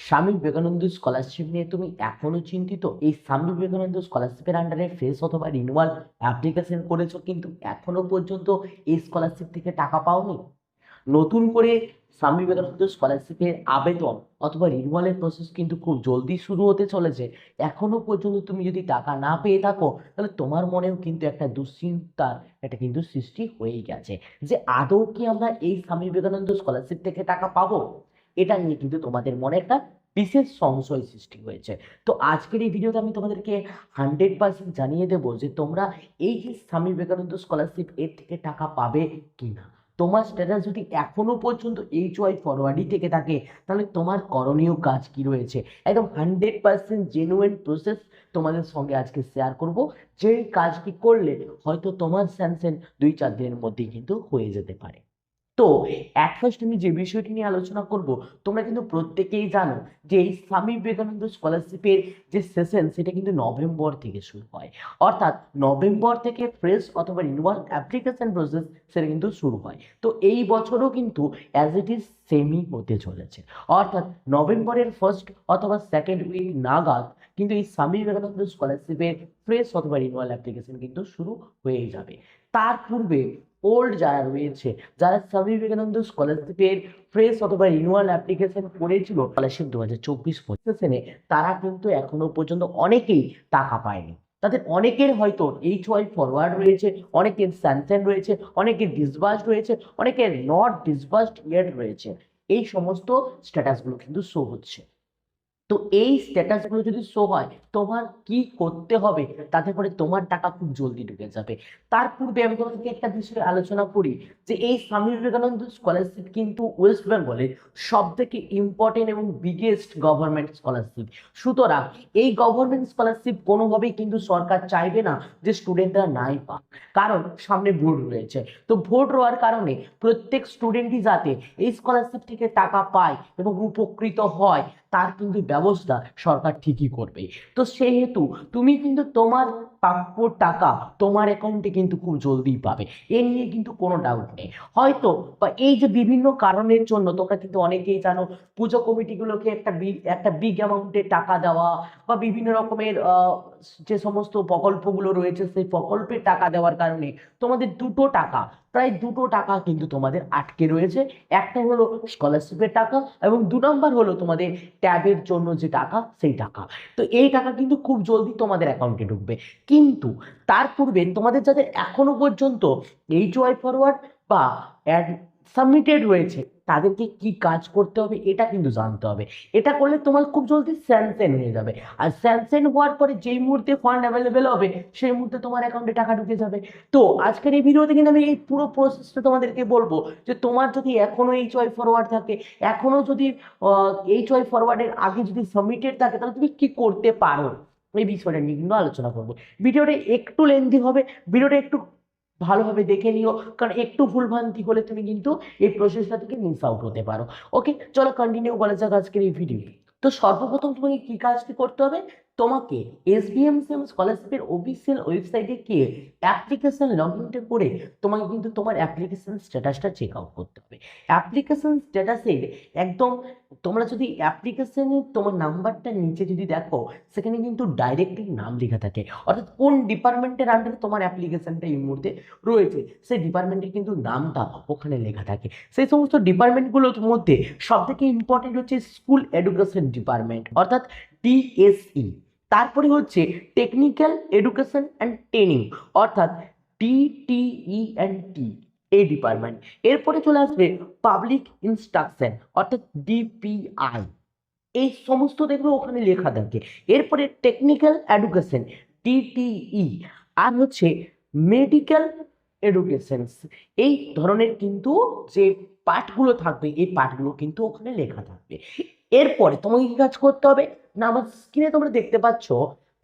Swami Vivekananda scholarship নিয়ে তুমি এখনও চিন্তিত? এই স্বামী বিবেকানন্দ স্কলারশিপের আন্ডারে ফ্রেশ অথবা রিনিউয়াল অ্যাপ্লিকেশন করেছ কিন্তু এখনও পর্যন্ত এই স্কলারশিপ থেকে টাকা পাওনি? নতুন করে স্বামী বিবেকানন্দ স্কলারশিপের আবেদন অথবা রিনিউয়ালের প্রসেস কিন্তু খুব জলদি শুরু হতে চলেছে। এখনও পর্যন্ত তুমি যদি টাকা না পেয়ে থাকো, তাহলে তোমার মনেও কিন্তু একটা দুশ্চিন্তার, একটা কিন্তু সৃষ্টি হয়েই গেছে। যে আদৌ কি আমরা এই স্বামী বিবেকানন্দ স্কলারশিপ থেকে টাকা পাবো? এটা নিয়ে কিন্তু তোমাদের মনে একটা বিশেষ সংশয় সৃষ্টি হয়েছে। তো আজকের এই ভিডিওতে আমি তোমাদেরকে হান্ড্রেড পার্সেন্ট জানিয়ে দেবো যে তোমরা এই যে স্বামী বিবেকানন্দ স্কলারশিপ এর থেকে টাকা পাবে কি না তোমার স্ট্যাটাস যদি এখনও পর্যন্ত এইচ ওয়াই ফরওয়ার্ডই থেকে থাকে, তাহলে তোমার করণীয় কাজ কি রয়েছে? একদম হান্ড্রেড পার্সেন্ট জেনুইন প্রসেস তোমাদের সঙ্গে আজকে শেয়ার করব। যে কাজটি করলে হয়তো তোমার স্যানসেন দুই চার দিনের মধ্যেই কিন্তু হয়ে যেতে পারে। তো অ্যাট ফার্স্ট আমি যে বিষয়টি নিয়ে আলোচনা করব, তোমরা কিন্তু প্রত্যেকেই জানো যে এই স্বামী বিবেকানন্দ স্কলারশিপের যে সেশন সেটা কিন্তু নভেম্বর থেকে শুরু হয়। অর্থাৎ নভেম্বর থেকে ফ্রেশ অথবা রিনিউয়াল অ্যাপ্লিকেশন প্রসেস সেটা কিন্তু শুরু হয়। তো এই বছরও কিন্তু অ্যাজ ইট ইজ সেমই হতে চলেছে। অর্থাৎ নভেম্বরের ফার্স্ট অথবা সেকেন্ড উইক নাগাদ কিন্তু এই স্বামী বিবেকানন্দ স্কলারশিপের ফ্রেশ অথবা রিনিউয়াল অ্যাপ্লিকেশন কিন্তু শুরু হয়ে যাবে। তার পূর্বে ওল্ড যারা রয়েছে, যারা স্বামী বিবেকানন্দ স্কলারশিপের ফ্রেশ অথবা রিনিউয়াল অ্যাপ্লিকেশন করেছিল স্কলারশিপ দু হাজার চব্বিশ পঁচিশে তারা কিন্তু এখনও পর্যন্ত অনেকেই টাকা পায়নি। তাদের অনেকের হয়তো এইচ ওয়াই ফরওয়ার্ড রয়েছে, অনেকের স্যানসেন রয়েছে, অনেকের ডিসবার্সড রয়েছে, অনেকের নট ডিসবার্সড ইয়েট রয়েছে। এই সমস্ত স্ট্যাটাসগুলো কিন্তু শো হচ্ছে। তো এই স্ট্যাটাসগুলো যদি শো হয়, তোমার কি করতে হবে? তাতে করে তোমার টাকা খুব জলদি ঢুকে যাবে। তার পূর্বে আমি তোমাদেরকে একটা বিষয়ে আলোচনা করি যে এই স্বামী বিবেকানন্দ স্কলারশিপ কিন্তু ওয়েস্ট বেঙ্গলের সব থেকে ইম্পর্টেন্ট এবং বিগেস্ট গভর্নমেন্ট স্কলারশিপ সুতরাং এই গভর্নমেন্ট স্কলারশিপ কোনোভাবেই কিন্তু সরকার চাইবে না যে স্টুডেন্টরা নাই পাক। কারণ সামনে ভোট রয়েছে। তো ভোট রওয়ার কারণে প্রত্যেক স্টুডেন্টই যাতে এই স্কলারশিপ থেকে টাকা পায় এবং উপকৃত হয়, তার কিন্তু ব্যবস্থা সরকার ঠিকই করবে। তো সেহেতু তুমি কিন্তু তোমার প্রাপ্য টাকা তোমার অ্যাকাউন্টে কিন্তু খুব জলদি পাবে। এ নিয়ে কিন্তু কোনো ডাউট নেই। হয়তো বা এই যে বিভিন্ন কারণের জন্য তোমরা কিন্তু অনেকেই জানো, পুজো কমিটিগুলোকে একটা বিগ একটা বিগ অ্যামাউন্টের টাকা দেওয়া বা বিভিন্ন রকমের যে সমস্ত প্রকল্পগুলো রয়েছে সেই প্রকল্পের টাকা দেওয়ার কারণে তোমাদের দুটো টাকা, প্রায় দুটো টাকা কিন্তু তোমাদের আটকে রয়েছে। একটা হলো স্কলারশিপের টাকা এবং দু নম্বর হলো তোমাদের ট্যাবের জন্য যে টাকা, সেই টাকা। তো এই টাকা কিন্তু খুব জলদি তোমাদের অ্যাকাউন্টে ঢুকবে। কিন্তু তার পূর্বে তোমাদের যাদের এখনও পর্যন্ত এইচ ওয়াই ফরওয়ার্ড বা অ্যাড সাবমিটেড রয়েছে, তাদেরকে কি কাজ করতে হবে এটা কিন্তু জানতে হবে। এটা করলে তোমার খুব জলদি স্যানসেন হয়ে যাবে। আর স্যানসেন হওয়ার পরে যেই মুহূর্তে ফান্ড অ্যাভেলেবেল হবে, সেই মুহূর্তে তোমার অ্যাকাউন্টে টাকা ঢুকে যাবে। তো আজকের এই ভিডিওতে কিন্তু আমি এই পুরো প্রসেসটা তোমাদেরকে বলব যে তোমার যদি এখনও এইচ ওয়াই ফরওয়ার্ড থাকে, এখনও যদি এইচ ওয়াই ফরওয়ার্ডের আগে যদি সাবমিটেড থাকে, তাহলে তুমি কি করতে পারো? এই বিষয়টা নিয়ে কিন্তু আলোচনা করব। ভিডিওটা একটু লেন্দি হবে, ভিডিওটা একটু ভালোভাবে দেখে নিও, কারণ একটু ভুলভ্রান্তি হলে তুমি কিন্তু এই প্রসেসটা থেকে মিস আউট হতে পারো। ওকে চলো কন্টিনিউ করা যাক আজকের এই ভিডিও তো সর্বপ্রথম তোমাকে কি কাজটি করতে হবে? তোমাকে S B M C M স্কলারশিপের অফিসিয়াল ওয়েবসাইটে গিয়ে অ্যাপ্লিকেশন লগ ইনটা করে তোমাকে কিন্তু তোমার অ্যাপ্লিকেশন স্ট্যাটাসটা চেক আউট করতে হবে। অ্যাপ্লিকেশন স্ট্যাটাসের একদম তোমরা যদি অ্যাপ্লিকেশনে তোমার নাম্বারটা নিচে যদি দেখো, সেখানে কিন্তু ডাইরেক্টলি নাম লেখা থাকে। অর্থাৎ কোন ডিপার্টমেন্টের আন্ডারে তোমার অ্যাপ্লিকেশনটা এই মুহূর্তে রয়েছে, সেই ডিপার্টমেন্টের কিন্তু নামটা ওখানে লেখা থাকে। সেই সমস্ত ডিপার্টমেন্টগুলোর মধ্যে সব থেকে ইম্পর্টেন্ট হচ্ছে স্কুল এডুকেশন ডিপার্টমেন্ট অর্থাৎ টিএসই তারপরে হচ্ছে টেকনিক্যাল এডুকেশন অ্যান্ড ট্রেনিং অর্থাৎ টিটিই অ্যান্ড টি এই ডিপার্টমেন্ট এরপরে চলে আসবে পাবলিক ইনস্ট্রাকশন অর্থাৎ ডিপিআই এই সমস্ত দেখবে ওখানে লেখা থাকে। এরপরে টেকনিক্যাল এডুকেশন টিটিই আর হচ্ছে মেডিকেল এডুকেশন এই ধরনের কিন্তু যে পাঠগুলো থাকবে, এই পাঠগুলো কিন্তু ওখানে লেখা থাকবে। এরপরে তোমাকে কি কাজ করতে হবে? না, আমার স্ক্রিনে তোমরা দেখতে পাচ্ছ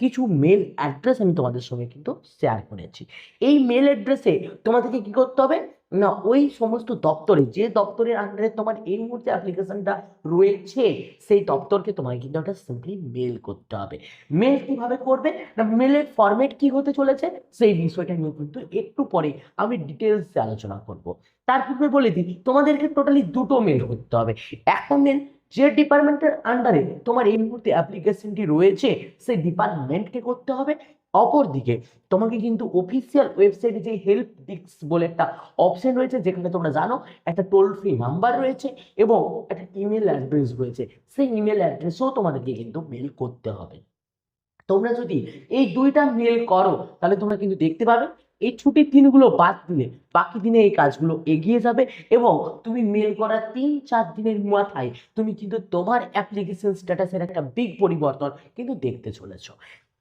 কিছু মেল অ্যাড্রেস আমি তোমাদের সঙ্গে কিন্তু শেয়ার করেছি। এই মেল অ্যাড্রেসে তোমাদেরকে কি করতে হবে? না, ওই সমস্ত দপ্তরে, যে দপ্তরের আন্ডারে তোমার এই মুহূর্তে অ্যাপ্লিকেশনটা রয়েছে, সেই দপ্তরকে তোমাকে কিন্তু একটা সিম্পলি মেল করতে হবে। মেল কীভাবে করবে? না মেলের ফরম্যাট কি হতে চলেছে? সেই বিষয়টা নিয়ে কিন্তু একটু পরে আমি ডিটেলসে আলোচনা করব। তার পূর্বে বলে দিই, তোমাদেরকে টোটালি দুটো মেল করতে হবে। একটা মেল যে ডিপার্টমেন্টের আন্ডারে তোমার এই মুহূর্তে অ্যাপ্লিকেশনটি রয়েছে, সেই ডিপার্টমেন্টকে করতে হবে। অপরদিকে, তোমাকে কিন্তু অফিসিয়াল ওয়েবসাইটে যে হেল্প ডিস্ক বলে একটা অপশন রয়েছে, যেখানে তোমরা জানো, একটা টোল ফ্রি নাম্বার রয়েছে এবং একটা ইমেল অ্যাড্রেস রয়েছে। সেই ইমেল অ্যাড্রেসও তোমাদেরকে কিন্তু মেল করতে হবে। তোমরা যদি এই দুইটা মেল করো, তাহলে তোমরা কিন্তু দেখতে পাবে এই ছুটির দিনগুলো বাদ দিলে বাকি দিনে এই কাজগুলো এগিয়ে যাবে এবং তুমি মেল করার তিন চার দিনের মাথায় তুমি কিন্তু তোমার অ্যাপ্লিকেশন স্ট্যাটাসের একটা বিগ পরিবর্তন কিন্তু দেখতে চলেছো।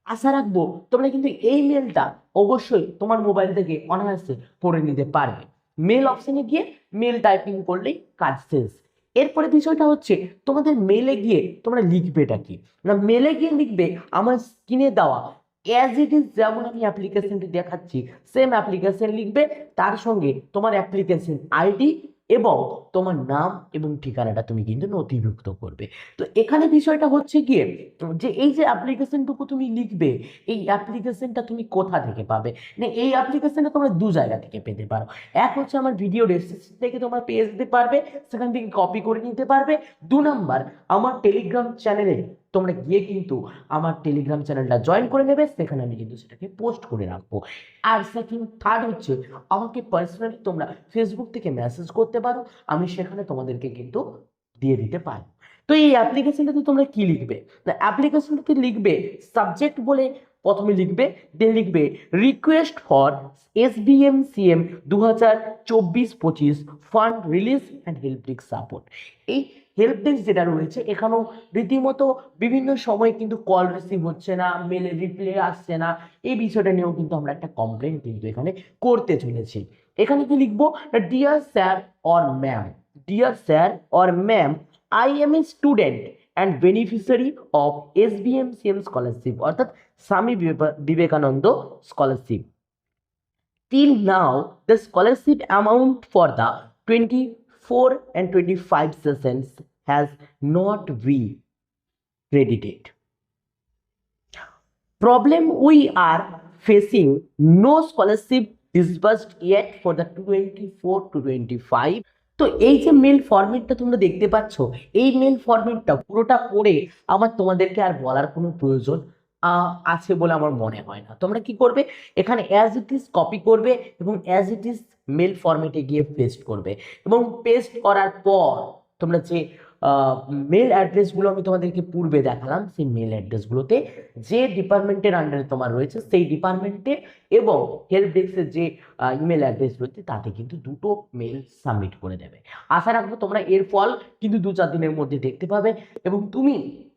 আশা রাখব তোমরা কিন্তু এই মেলটা অবশ্যই তোমার মোবাইল থেকে অনায়াসে পড়ে নিতে পারবে। মেল অপশনে গিয়ে মেল টাইপিং করলেই কাজ শেষ। এরপরে বিষয়টা হচ্ছে তোমাদের মেলে গিয়ে তোমরা লিখবেটা কি? না মেলে গিয়ে লিখবে আমার স্ক্রিনে দেওয়া অ্যাজ ইট ইজ যেমন আমি অ্যাপ্লিকেশনটি দেখাচ্ছি সেম অ্যাপ্লিকেশন লিখবে, তার সঙ্গে তোমার অ্যাপ্লিকেশন আইডি এবং তোমার নাম এবং ঠিকানাটা তুমি কিন্তু নথিভুক্ত করবে। তো এখানে বিষয়টা হচ্ছে গিয়ে যে এই যে অ্যাপ্লিকেশনটুকু তুমি লিখবে, এই অ্যাপ্লিকেশনটা তুমি কোথা থেকে পাবে? না এই অ্যাপ্লিকেশনটা তোমরা দু জায়গা থেকে পেতে পারো। এক হচ্ছে আমার ভিডিও ডেসক্রিপশন থেকে তোমরা পেয়ে যেতে পারবে, সেখান থেকে কপি করে নিতে পারবে। দু নাম্বার, আমার টেলিগ্রাম চ্যানেলে তোমরা গিয়ে কিন্তু আমার টেলিগ্রাম চ্যানেলটা জয়েন করে নেবে, সেখানে আমি কিন্তু সেটাকে পোস্ট করে রাখব। আর সেকেন্ড থার্ড হচ্ছে, আমাকে পার্সোনালি তোমরা ফেসবুক থেকে মেসেজ করতে পারো, আমি সেখানে তোমাদেরকে কিন্তু দিয়ে দিতে পারি তো এই অ্যাপ্লিকেশনটাতে তোমরা কি লিখবে? না অ্যাপ্লিকেশনটাতে লিখবে সাবজেক্ট বলে প্রথমে লিখবে দেন লিখবে request for S B M C M দু হাজার চব্বিশ পঁচিশ fund release and help desk support এই হেল্প ডেস্ক যেটা রয়েছে, এখানেও রীতিমতো বিভিন্ন সময় কিন্তু কল রিসিভ হচ্ছে না মেলে রিপ্লে আসছে না, এই বিষয়টা নিয়েও কিন্তু আমরা একটা কমপ্লেন কিন্তু এখানে করতে চলেছি। এখানে কি লিখব? Dear sir or ma'am dear sir or ma'am I am a student and beneficiary of S B M C M scholarship অর্থাৎ Swami Viveka- Vivekananda scholarship till now the scholarship amount for the 24 and 25 sessions has not been credited problem we are facing no scholarship disbursed yet for the 24 to 25 তো এই যে mail ফর্মেটটা তোমরা দেখতে পাচ্ছ, এই mail ফর্মেটটা পুরোটা পড়ে আমার তোমাদেরকে আর বলার কোনো প্রয়োজন আছে বলে আমার মনে হয় না। তোমরা কি করবে? এখানে অ্যাজ ইট ইজ কপি করবে এবং অ্যাজ ইট ইজ মেল ফর্মেটে গিয়ে পেস্ট করবে। এবং পেস্ট করার পর তোমরা যে মেল অ্যাড্রেসগুলো আমি তোমাদেরকে পূর্বে দেখালাম, সেই মেল অ্যাড্রেসগুলোতে যে ডিপার্টমেন্টের আন্ডারে তোমার রয়েছে, সেই ডিপার্টমেন্টে এবং হেল্প ডেস্কের যে ইমেল অ্যাড্রেস রয়েছে, তাতে কিন্তু দুটো মেল সাবমিট করে দেবে। আশা রাখব তোমরা এর ফল কিন্তু দু চার দিনের মধ্যে দেখতে পাবে এবং তুমি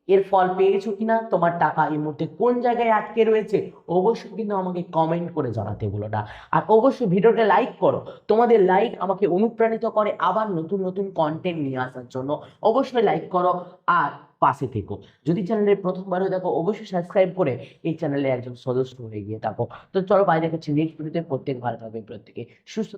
এর ফল পেয়েছ কিনা? তোমার টাকা এই মুহূর্তে কোন জায়গায় আটকে রয়েছে? অবশ্যই কিন্তু আমাকে কমেন্ট করে জানাতে বলো না। আর অবশ্যই ভিডিওটা লাইক করো। তোমাদের লাইক আমাকে অনুপ্রাণিত করে আবার নতুন নতুন কন্টেন্ট নিয়ে আসার জন্য। অবশ্যই লাইক করো আর পাশে থেকো। যদি চ্যানেলে প্রথমবার হয়ে দেখো অবশ্যই সাবস্ক্রাইব করে এই চ্যানেলে একজন সদস্য হয়ে গিয়ে থাকো। তো চলো বাইরে কাছে নেক্সট ভিডিওতে প্রত্যেক ভালো থাকবে প্রত্যেকে। সুস্থ